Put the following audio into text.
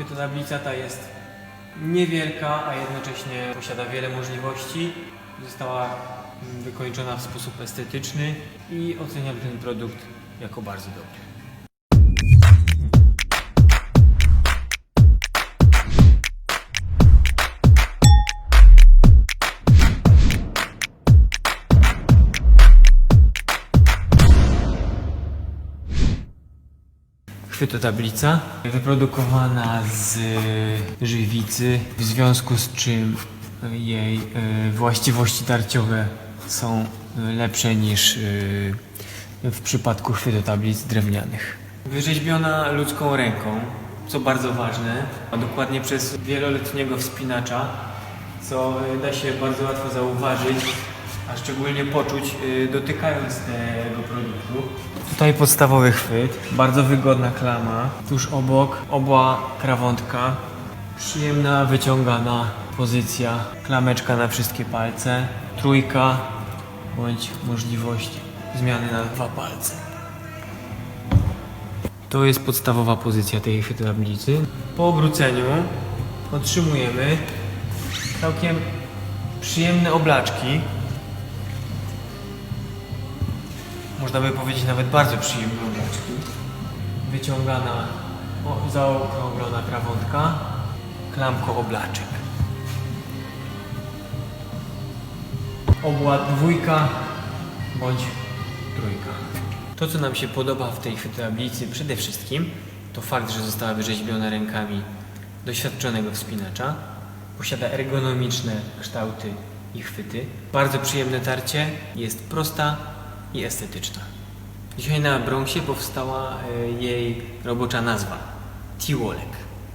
Chwytotablica ta jest niewielka, a jednocześnie posiada wiele możliwości. Została mm, wykończona w sposób estetyczny i oceniam ten produkt jako bardzo dobry. Chwytotablica wyprodukowana z żywicy, w związku z czym jej e, właściwości tarciowe są e, lepsze niż w przypadku chwytotablic drewnianych. Wyrzeźbiona ludzką ręką, co bardzo ważne, a dokładnie przez wieloletniego wspinacza, co da się bardzo łatwo zauważyć, a szczególnie poczuć y, dotykając tego produktu. Tutaj podstawowy chwyt, bardzo wygodna klama, tuż obok obła krawątka, przyjemna wyciągana pozycja, klameczka na wszystkie palce, trójka bądź możliwość zmiany na dwa palce. To jest podstawowa pozycja tej chwytotablicy. Po obróceniu otrzymujemy całkiem przyjemne oblaczki, można by powiedzieć nawet bardzo przyjemne oblaczki. Wyciągana, o, zaokrąglona krawątka, klamko oblaczek. Obład dwójka bądź trójka. To, co nam się podoba w tej tablicy przede wszystkim, to fakt, że została wyrzeźbiona rękami doświadczonego wspinacza. Posiada ergonomiczne kształty i chwyty. Bardzo przyjemne tarcie, jest prosta i estetyczna. Dzisiaj na Bronxie powstała e, jej robocza nazwa T-Wolek.